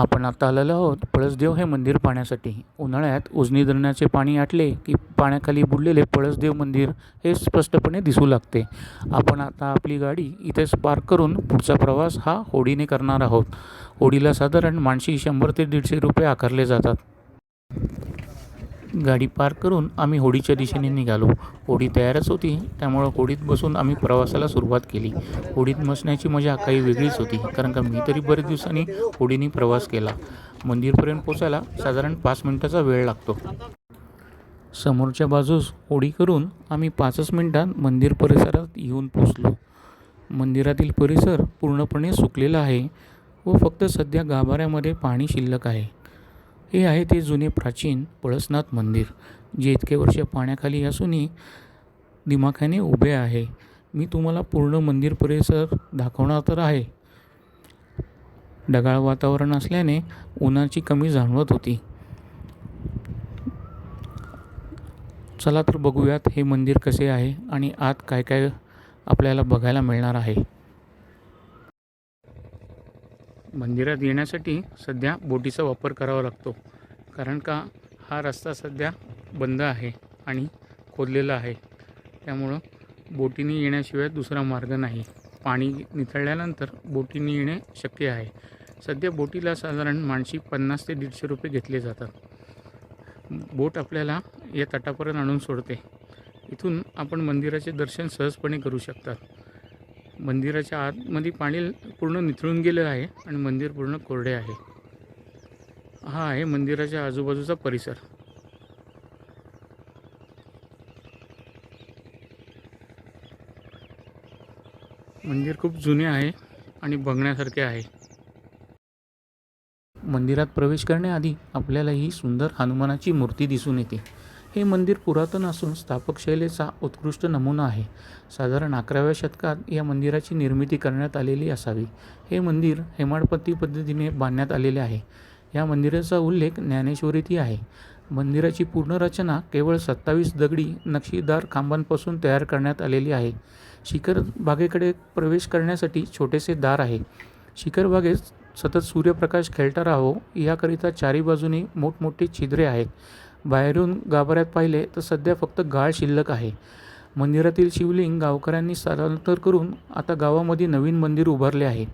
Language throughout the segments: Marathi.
आपण आता आलेलो आहोत पळसदेव हे मंदिर पाहण्यासाठी. उन्हाळ्यात उजनी धरणाचे पाणी आटले की पाण्याखाली बुडलेले पळसदेव मंदिर हे स्पष्टपणे दिसू लागते. आपण आता आपली गाडी इथेच पार्क करून पुढचा प्रवास हा होडीने करणार आहोत. होडीला साधारण माणशी शंभर ते दीडशे रुपये आकारले जातात. गाडी पार्क करून आम्ही होडीच्या दिशेने निघालो. होडी तयारच होती त्यामुळं होडीत बसून आम्ही प्रवासाला सुरुवात केली. होडीत बसण्याची मजा काही वेगळीच होती कारण का मी तरी बरेच दिवसांनी होडीने प्रवास केला. मंदिरपर्यंत पोचायला साधारण पाच मिनटाचा वेळ लागतो. समोरच्या बाजूस होडी करून आम्ही पाचच मिनिटात मंदिर परिसरात येऊन पोचलो. मंदिरातील परिसर पूर्णपणे सुकलेला आहे व फक्त सध्या गाभाऱ्यामध्ये पाणी शिल्लक आहे. हे आहे ते जुने प्राचीन पळसनाथ मंदिर जे इतके वर्ष पाण्याखाली असूनही दिमाखाने उभे आहे. मी तुम्हाला पूर्ण मंदिर परिसर दाखवणार तर आहे. ढगाळ वातावरण असल्याने उन्हाची कमी जाणवत होती. चला तर बघूयात हे मंदिर कसे आहे आणि आत काय काय आपल्याला बघायला मिळणार आहे. मंदिरात येण्यासाठी सध्या बोटीचा वापर करावा लागतो. कारण का हा रस्ता सध्या बंद आहे आणि खोदलेला आहे. त्यामुळं बोटीने येण्याशिवाय दुसरा मार्ग नाही. पाणी निथळल्यानंतर बोटीने येणे शक्य आहे. सध्या बोटीला साधारण माणशी पन्नास ते दीडशे रुपये घेतले जातात. बोट आपल्याला या तटापर्यंत आणून सोडते. इथून आपण मंदिराचे दर्शन सहजपणे करू शकतात. मंदिराच्या आतमध्ये पाणी पूर्ण निथळून गेलेलं आहे आणि मंदिर पूर्ण कोरडे आहे. हा आहे मंदिराच्या आजूबाजूचा परिसर. मंदिर खूप जुने आहे आणि बघण्यासारखे आहे. मंदिरात प्रवेश करण्याआधी आपल्याला ही सुंदर हनुमानाची मूर्ती दिसून येते. हे मंदिर पुरातन असून स्थापक शैलीचा उत्कृष्ट नमुना आहे. साधारण अकराव्या शतकात या मंदिराची निर्मिती करण्यात आलेली असावी. हे मंदिर हेमाडपती पद्धतीने बांधण्यात आलेले आहे. या मंदिराचा उल्लेख ज्ञानेश्वरीतही आहे. मंदिराची पूर्ण रचना केवळ सत्तावीस दगडी नक्षीदार खांबांपासून तयार करण्यात आलेली आहे. शिखर बागेकडे प्रवेश करण्यासाठी छोटेसे दार आहे. शिखर बागेत सतत सूर्यप्रकाश खेळता राहावो याकरिता चारी बाजूनी मोठमोठी छिद्रे आहेत. बाहेरून गाभाऱ्यात पाहिले तर सध्या फक्त गाळ शिल्लक आहे. मंदिरातील शिवलिंग गावकऱ्यांनी स्थलांतर करून आता गावामध्ये नवीन मंदिर उभारले आहे.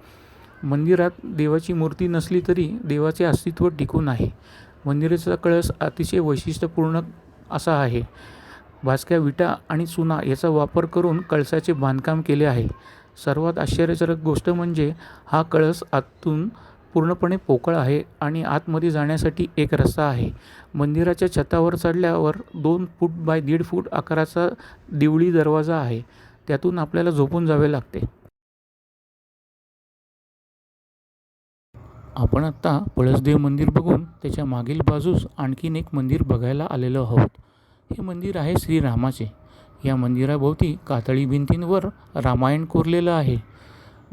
मंदिरात देवाची मूर्ती नसली तरी देवाचे अस्तित्व टिकून आहे. मंदिराचा कळस अतिशय वैशिष्ट्यपूर्ण असा आहे. भाजक्या विटा आणि चुना याचा वापर करून कळसाचे बांधकाम केले आहे. सर्वात आश्चर्यजनक गोष्ट म्हणजे हा कळस आतून पूर्णपणे पोकळ आहे आणि आतमध्ये जाण्यासाठी एक रस्ता आहे. मंदिराच्या छतावर चढल्यावर दोन फूट बाय दीड फूट आकाराचा दिवळी दरवाजा आहे. त्यातून आपल्याला झोपून जावे लागते. आपण आत्ता पळसदेव मंदिर बघून त्याच्या मागील बाजूस आणखीन एक मंदिर बघायला आलेलो आहोत. हे मंदिर आहे श्रीरामाचे. या मंदिराभोवती कातळी भिंतींवर रामायण कोरलेलं आहे.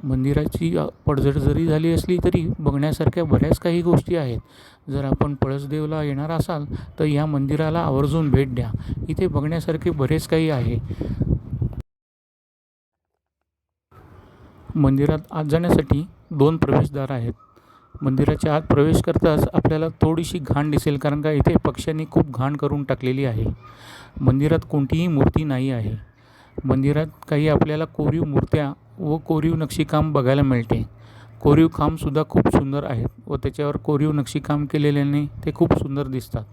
मंदिराची पडझड जरी झाली असली तरी बघण्यासारख्या बऱ्याच काही गोष्टी आहेत. जर आपण पळसदेवला येणार असाल तर या मंदिराला आवर्जून भेट द्या. इथे बघण्यासारखे बरेच काही आहे. मंदिरात आत जाण्यासाठी दोन प्रवेशद्वार आहेत. मंदिराच्या आत प्रवेश करताच आपल्याला थोडीशी घाण दिसेल कारण का इथे पक्ष्यांनी खूप घाण करून टाकलेली आहे. मंदिरात कोणतीही मूर्ती नाही आहे. मंदिरात काही आपल्याला कोरीव मूर्त्या व कोरीव नक्षीकाम बघायला मिळते. कोरीव कामसुद्धा खूप सुंदर आहेत व त्याच्यावर कोरीव नक्षीकाम केलेल्याने ते खूप सुंदर दिसतात.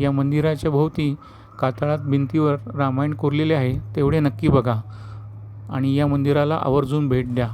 या मंदिराच्या भोवती कातळात भिंतीवर रामायण कोरलेले आहे तेवढे नक्की बघा आणि या मंदिराला आवर्जून भेट द्या.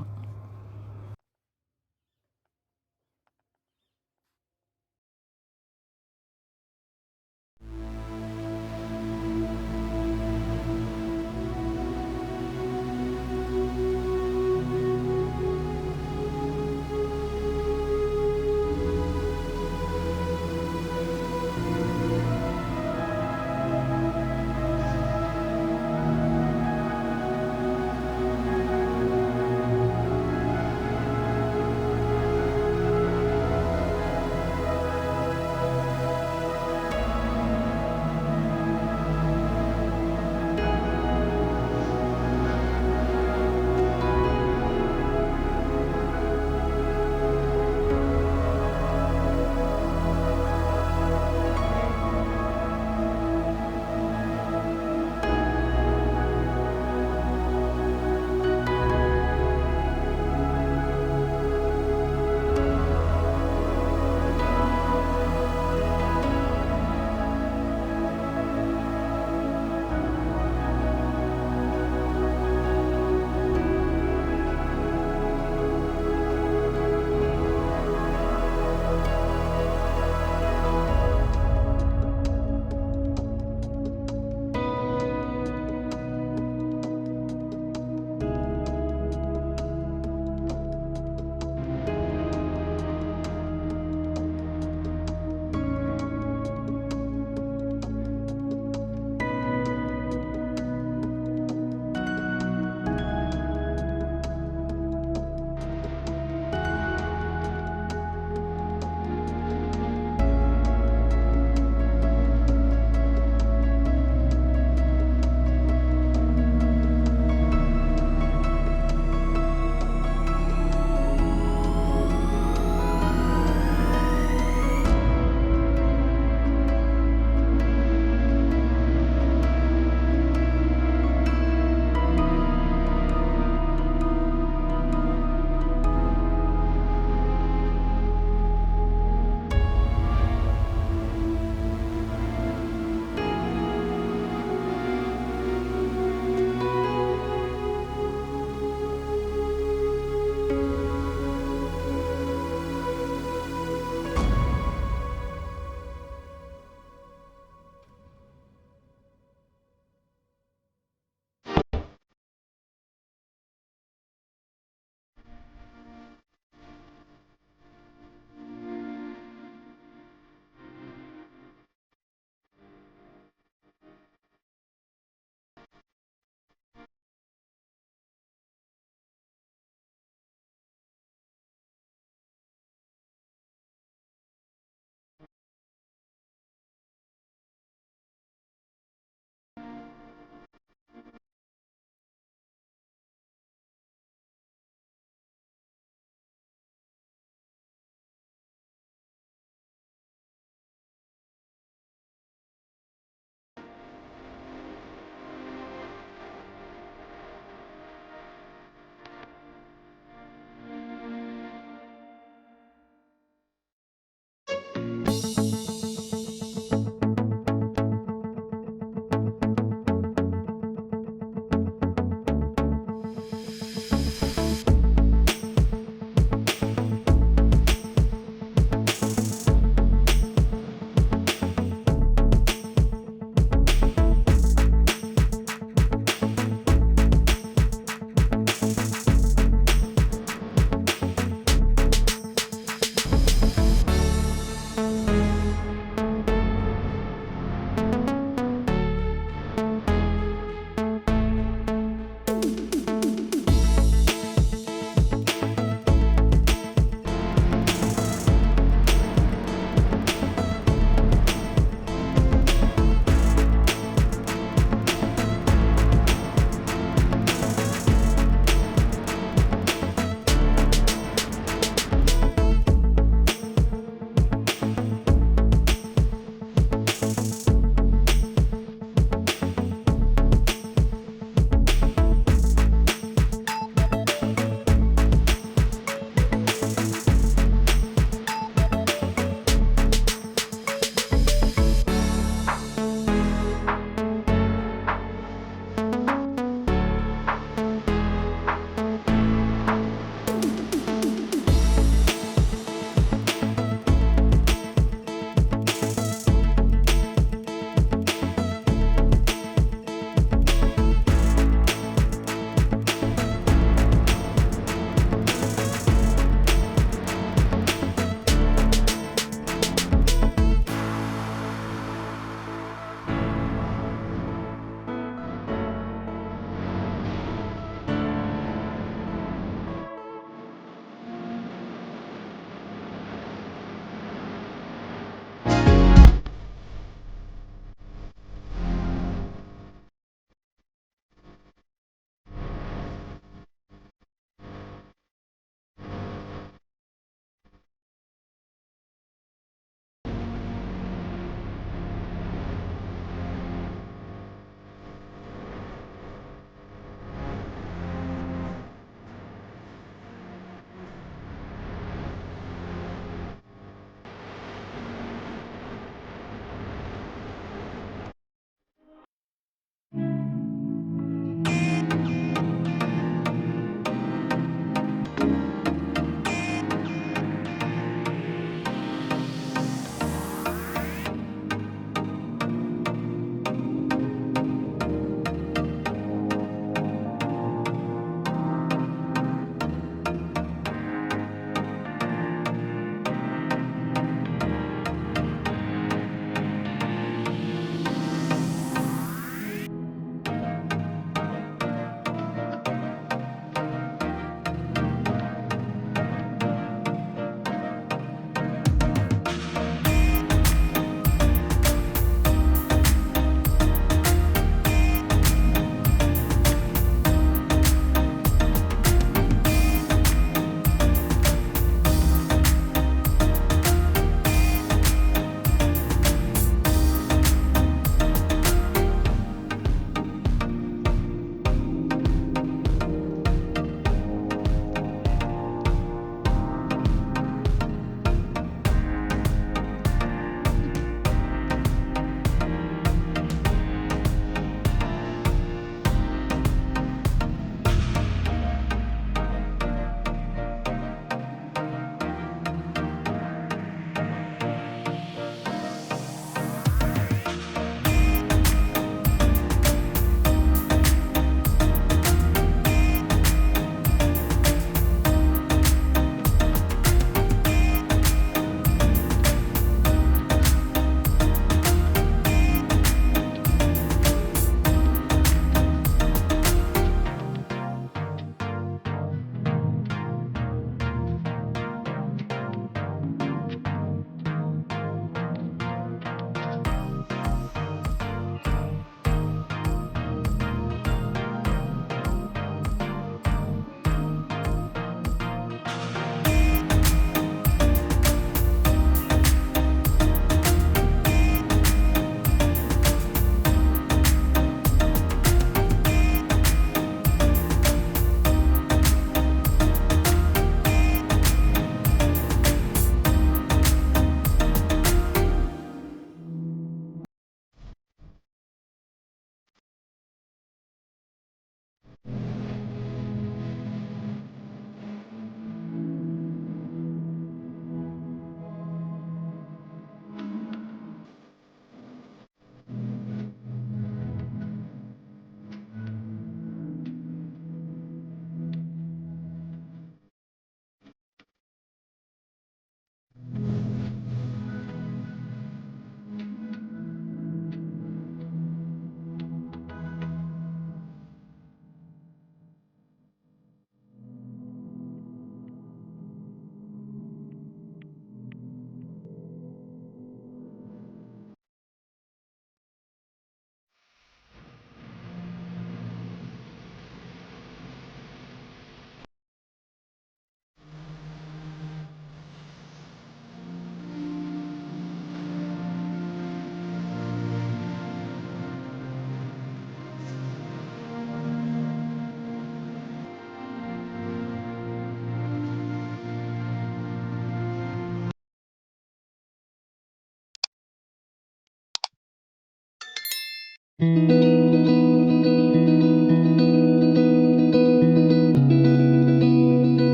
आहे